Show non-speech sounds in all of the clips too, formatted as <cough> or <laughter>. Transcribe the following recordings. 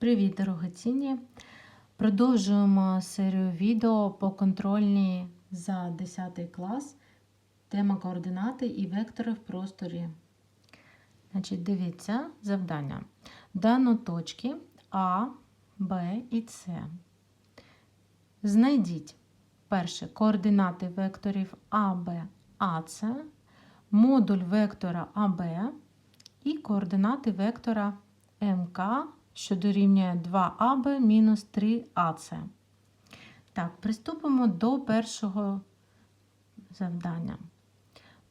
Привіт, дорогоцінні! Продовжуємо серію відео по контрольній за 10 клас. Тема координати і вектори в просторі. Значить, дивіться завдання. Дано точки А, Б і С. Знайдіть перше координати векторів А, АС, модуль вектора АБ і координати вектора МК, що дорівнює 2АБ мінус 3АС. Так, приступимо до першого завдання.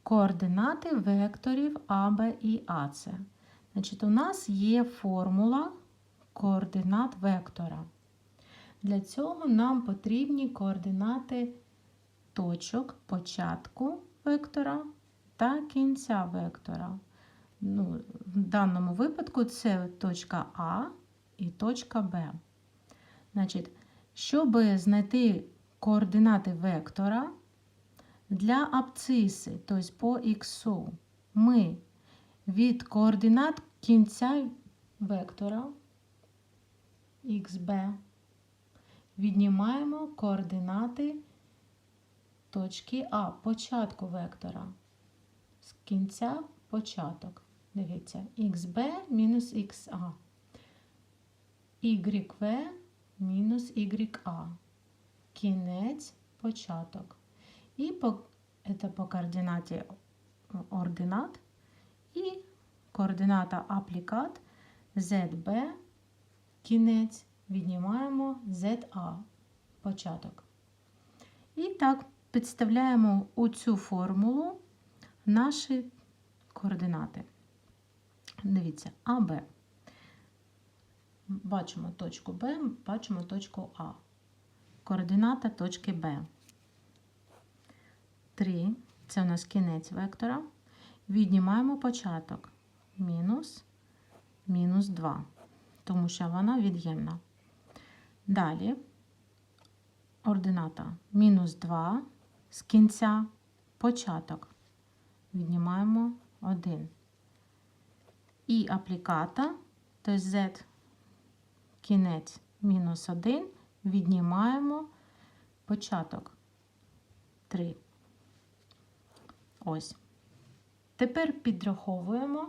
Координати векторів АБ і АС. Значить, у нас є формула координат вектора. Для цього нам потрібні координати точок початку вектора та кінця вектора. Ну, В даному випадку це точка А і точка Б. Значить, щоб знайти координати вектора для абциси, тобто по х, ми від координат кінця вектора xb віднімаємо координати точки А, початку вектора. З кінця початок. Дивіться, xb мінус xa, yv мінус ya, кінець початок. І по, це по координаті ординат і координата аплікат zb кінець віднімаємо za початок. І так підставляємо у цю формулу наші координати. Дивіться, АБ. Бачимо точку Б, бачимо точку А. Координата точки Б. 3. Це у нас кінець вектора. Віднімаємо початок. Мінус, мінус 2, тому що вона від'ємна. Далі ордината мінус 2 з кінця початок. Віднімаємо 1. І апліката, тобто z кінець мінус 1, віднімаємо початок 3. Ось. Тепер підраховуємо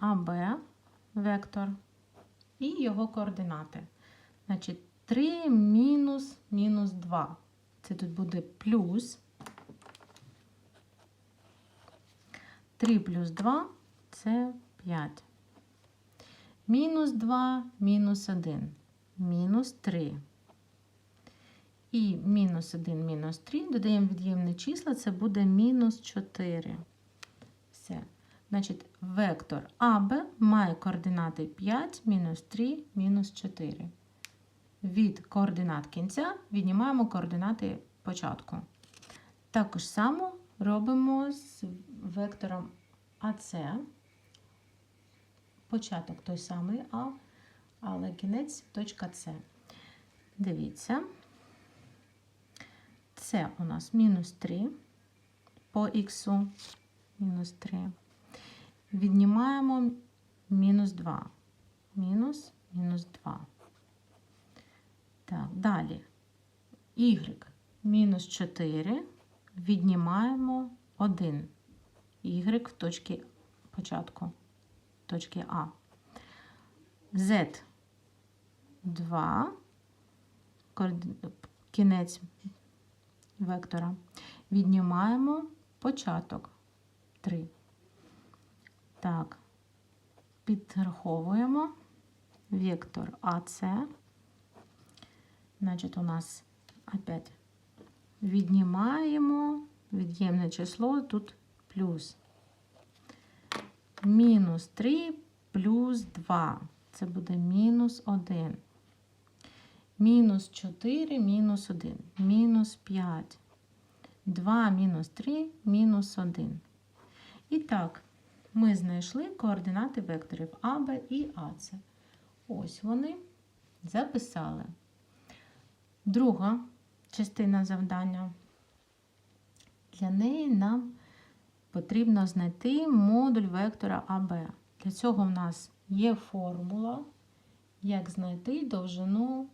АБ вектор і його координати. Значить, 3 мінус мінус 2. Це тут буде плюс 3 плюс 2 це 5. Мінус 2, мінус 1, мінус 3. І мінус 1, мінус 3. Додаємо від'ємне числа, це буде мінус 4. Все. Значить, вектор АБ має координати 5, мінус 3, мінус 4. Від координат кінця віднімаємо координати початку. Також само робимо з вектором АС. Початок той самий А, але кінець точка С. Дивіться, це у нас мінус 3 по х, мінус 3. Віднімаємо мінус 2. Мінус, мінус 2. Так, далі. Y мінус 4 віднімаємо 1. Y в точці початку, точки А. Z 2, кінець вектора. Віднімаємо початок 3. Так, підраховуємо вектор АС. Значить, у нас опять віднімаємо від'ємне число тут плюс. Мінус 3 плюс 2. Це буде мінус 1. Мінус 4, мінус 1. Мінус 5. 2 мінус 3, мінус 1. І так, ми знайшли координати векторів АБ і АЦ. Ось вони записали. Друга частина завдання. Для неї нам потрібно знайти модуль вектора АБ. Для цього в нас є формула, як знайти довжину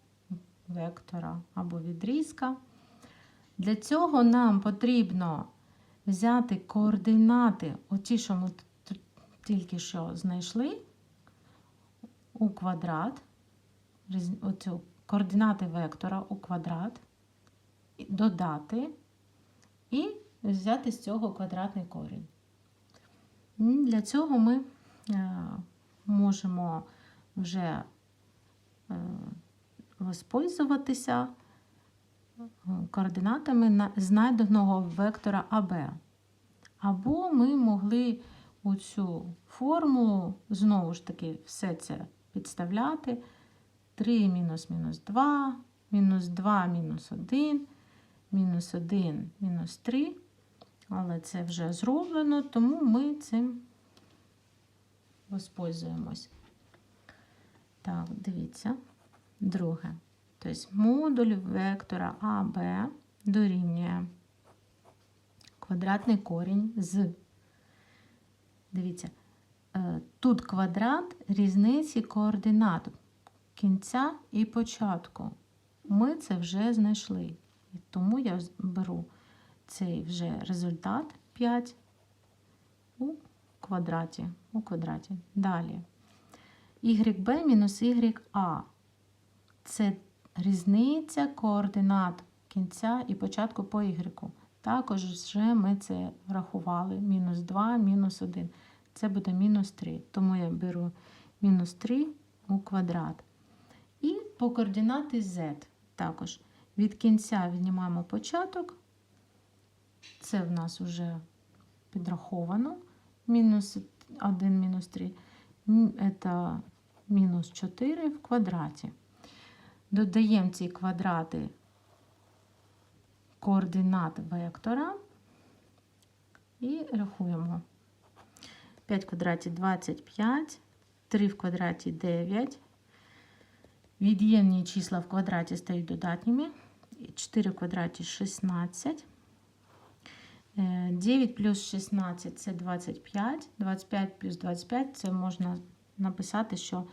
вектора або відрізка. Для цього нам потрібно взяти координати, оті, що ми тільки що знайшли, у квадрат, оцю координати вектора у квадрат, додати і взяти з цього квадратний корінь. Для цього ми е, можемо вже е, воспользуватися е, координатами знайденого вектора АБ. Або ми могли у цю формулу знову ж таки все це підставляти. 3 мінус мінус 2, мінус 2 мінус 1, мінус 1 мінус 3. Але це вже зроблено, тому ми цим воспользуємось. Так, дивіться. Друге. Тобто модуль вектора АБ дорівнює квадратний корінь з. Дивіться, е, тут квадрат різниці координат кінця і початку. Ми це вже знайшли. Тому я беру цей вже результат 5 у квадраті. У квадраті. Далі. YB мінус YA. Це різниця координат кінця і початку по Y. Також вже ми це рахували. Мінус 2, мінус 1. Це буде мінус 3. Тому я беру мінус 3 у квадрат. І по координати Z також. Від кінця віднімаємо початок. Це в нас вже підраховано. Мінус 1, мінус 3. Це мінус 4 в квадраті. Додаємо ці квадрати координат вектора і рахуємо. 5 в квадраті 25, 3 в квадраті 9. Від'ємні числа в квадраті стають додатніми. 4 в квадраті 16. Е, 9 плюс 16 це 25. 25 плюс 25 це можна написати, що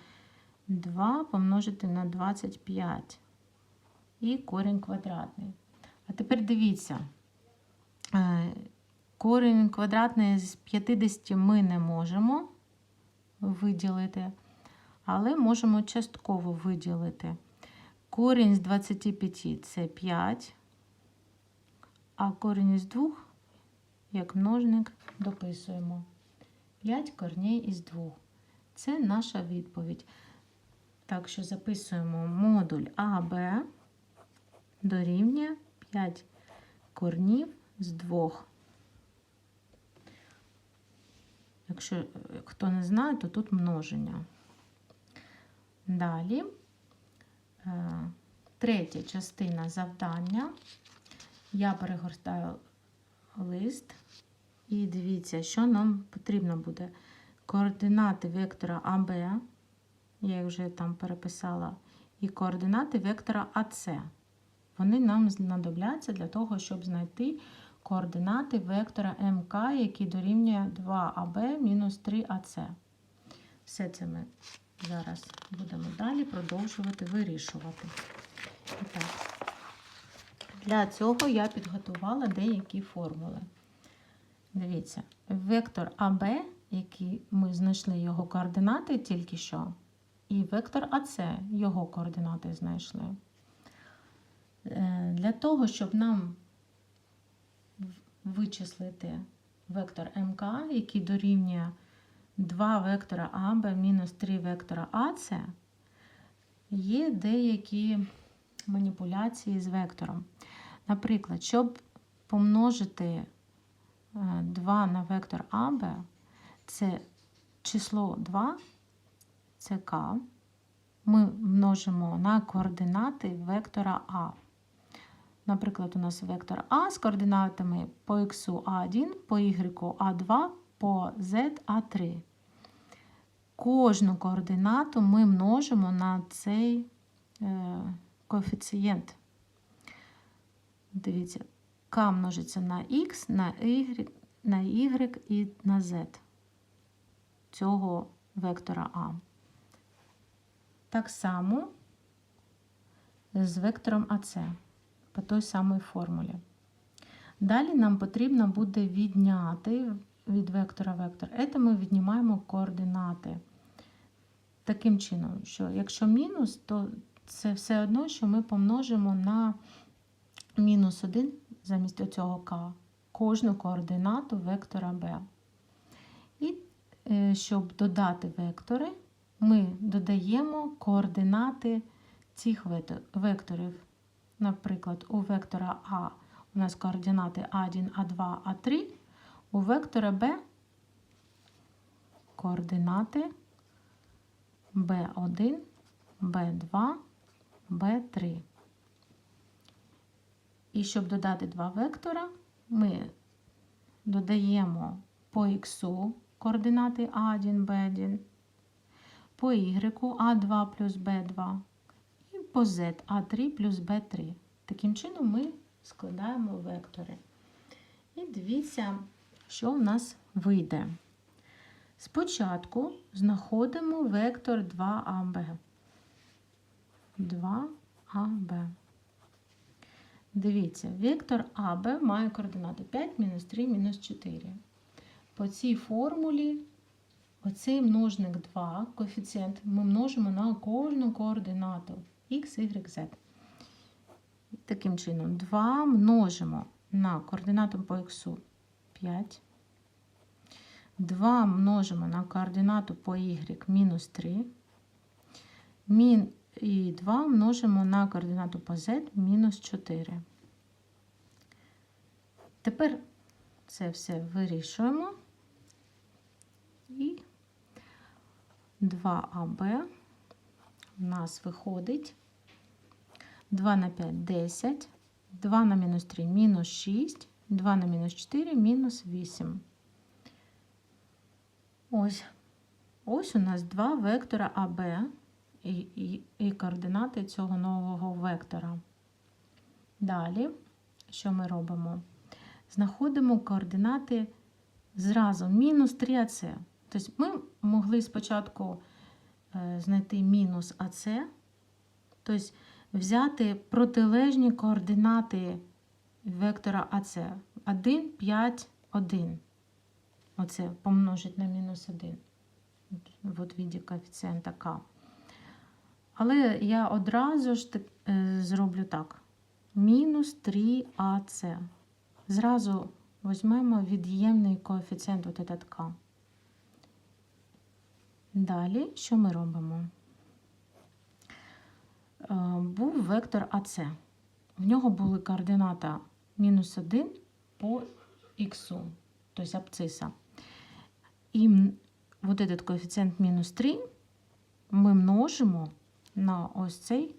2 помножити на 25 і корінь квадратний. А тепер дивіться, е, корінь квадратний з 50 ми не можемо виділити, але можемо частково виділити. Корінь з 25 це 5, а корінь із 2, як множник, дописуємо. 5 корней із 2. Це наша відповідь. Так що записуємо модуль АБ дорівнює 5 корнів з 2. Якщо е, хто не знає, то тут множення. Далі третя частина завдання. Я перегортаю лист і дивіться, що нам потрібно буде. Координати вектора АБ, я їх вже там переписала, і координати вектора АС. Вони нам знадобляться для того, щоб знайти координати вектора МК, який дорівнює 2АБ мінус 3АС. Все це ми зараз будемо далі продовжувати вирішувати. Так, для цього я підготувала деякі формули. Дивіться, вектор АБ, який ми знайшли його координати тільки що, і вектор АС, його координати знайшли. Е, Для того, щоб нам вичислити вектор МК, який дорівнює 2 вектора АБ мінус 3 вектора АС, є деякі маніпуляції з вектором. Наприклад, щоб помножити 2 на вектор АБ, це число 2, це К, ми множимо на координати вектора А. Наприклад, у нас вектор А з координатами по х А1, по y А2, по z А3. Кожну координату ми множимо на цей е, коефіцієнт. Дивіться, К множиться на Х, на Y, на Y і на Z цього вектора А. Так само з вектором АС по той самій формулі. Далі нам потрібно буде відняти від вектора вектор. Це ми віднімаємо координати. Таким чином, що якщо мінус, то це все одно, що ми помножимо на мінус 1 замість цього k кожну координату вектора b. І е, щоб додати вектори, ми додаємо координати цих векторів. Наприклад, у вектора А у нас координати А1, А2, А3, у вектора Б координати B1, B2, B3. І щоб додати два вектора, ми додаємо по х координати А1, Б1, по y А2 плюс Б2 і по z А3 плюс Б3. Таким чином ми складаємо вектори. І дивіться, що в нас вийде. Спочатку знаходимо вектор 2АБ. 2АБ. Дивіться, вектор АБ має координати 5, мінус 3, мінус 4. По цій формулі оцей множник 2, коефіцієнт, ми множимо на кожну координату x, y, z. Таким чином, 2 множимо на координату по х 5. 2 множимо на координату по y мінус 3. Мін і 2 множимо на координату по z мінус 4. Тепер це все вирішуємо. І 2АБ у нас виходить 2 на 5 10, 2 на мінус 3 мінус 6, 2 на мінус 4 мінус 8. Ось. Ось у нас два вектора АБ і, і, і координати цього нового вектора. Далі, що ми робимо? Знаходимо координати зразу мінус 3АС. Тобто ми могли спочатку е, знайти мінус АС, тобто взяти протилежні координати вектора АС. 1, 5, 1. Оце помножить на мінус 1. От в віді коефіцієнта К. Але я одразу ж е, зроблю так. Мінус 3АС. Зразу візьмемо від'ємний коефіцієнт от этот К. Далі, що ми робимо? Е, Був вектор АС. В нього були координата мінус 1 по х, тобто абциса. І вот этот коефіцієнт мінус 3 ми множимо на ось цей,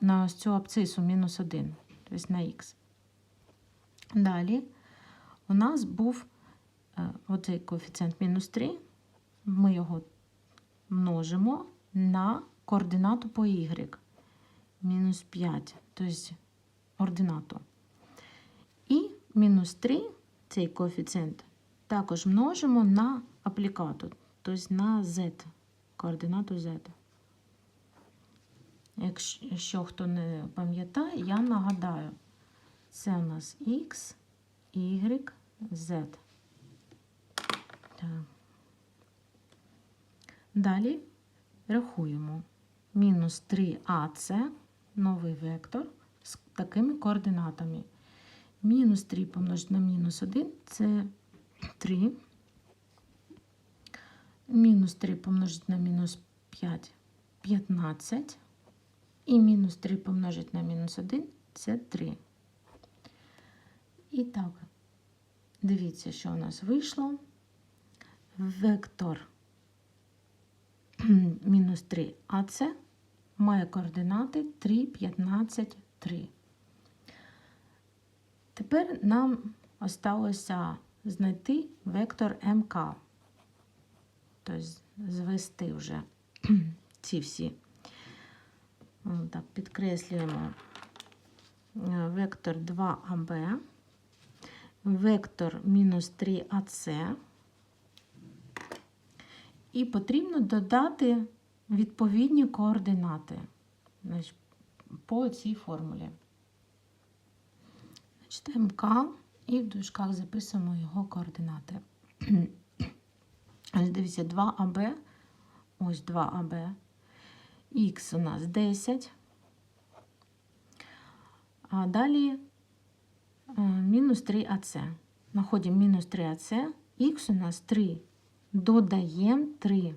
на ось цю абцису мінус 1, тобто на х. Далі у нас був е, оцей коефіцієнт мінус 3, ми його множимо на координату по y, мінус 5, тобто ординату. Мінус 3, цей коефіцієнт, також множимо на аплікату, тобто на z, координату z. Якщо хто не пам'ятає, я нагадаю, це у нас x, y, z. Далі рахуємо. Мінус 3АС, новий вектор з такими координатами. Мінус 3 помножити на мінус 1 це 3. Мінус 3 помножити на мінус 5 15. І мінус 3 помножити на мінус 1 це 3. І так, дивіться, що у нас вийшло. Вектор <clears throat> мінус 3 АС має координати 3, 15, 3. Тепер нам осталося знайти вектор МК. Тобто звести вже <clears throat> ці всі. Так, підкреслюємо е, вектор 2АБ, вектор мінус 3АС І потрібно додати відповідні координати по цій формулі. Значить, МК і в дужках записуємо його координати. Ось дивіться, 2АБ, ось 2АБ, Х у нас 10. А далі е, мінус 3АЦ. Знаходимо мінус 3АЦ, Х у нас 3. Додаємо 3.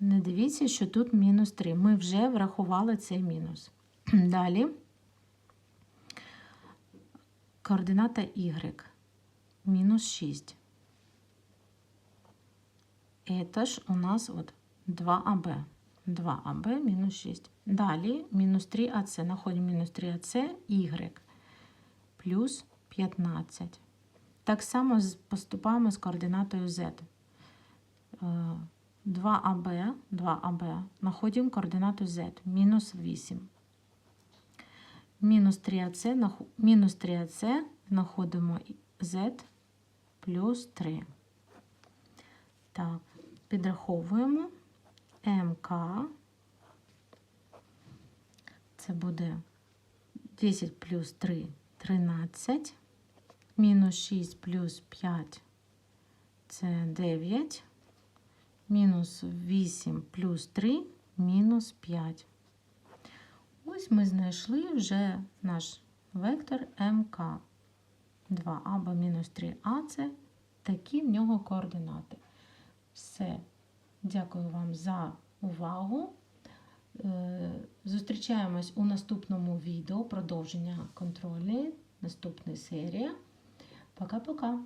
Не дивіться, що тут мінус 3. Ми вже врахували цей мінус. <clears throat> Далі координата y мінус 6. Это ж у нас от 2АБ. 2АБ мінус 6. Далі мінус 3АЦ. Знаходимо мінус 3АЦ, y плюс 15. Так само поступаємо з координатою z. Е, 2АБ, 2АБ, знаходимо координату z, мінус 8. Мінус 3АЦ, нахо- мінус 3АЦ, знаходимо z плюс 3. Так, підраховуємо МК. Це буде 10 плюс 3 13. Мінус 6 плюс 5 це 9. Мінус 8 плюс 3 мінус 5. Ось ми знайшли вже наш вектор МК. 2 або мінус 3а це такі в нього координати. Все. Дякую вам за увагу. Е, Зустрічаємось у наступному відео продовження контрольної, наступної серії. Пока-пока!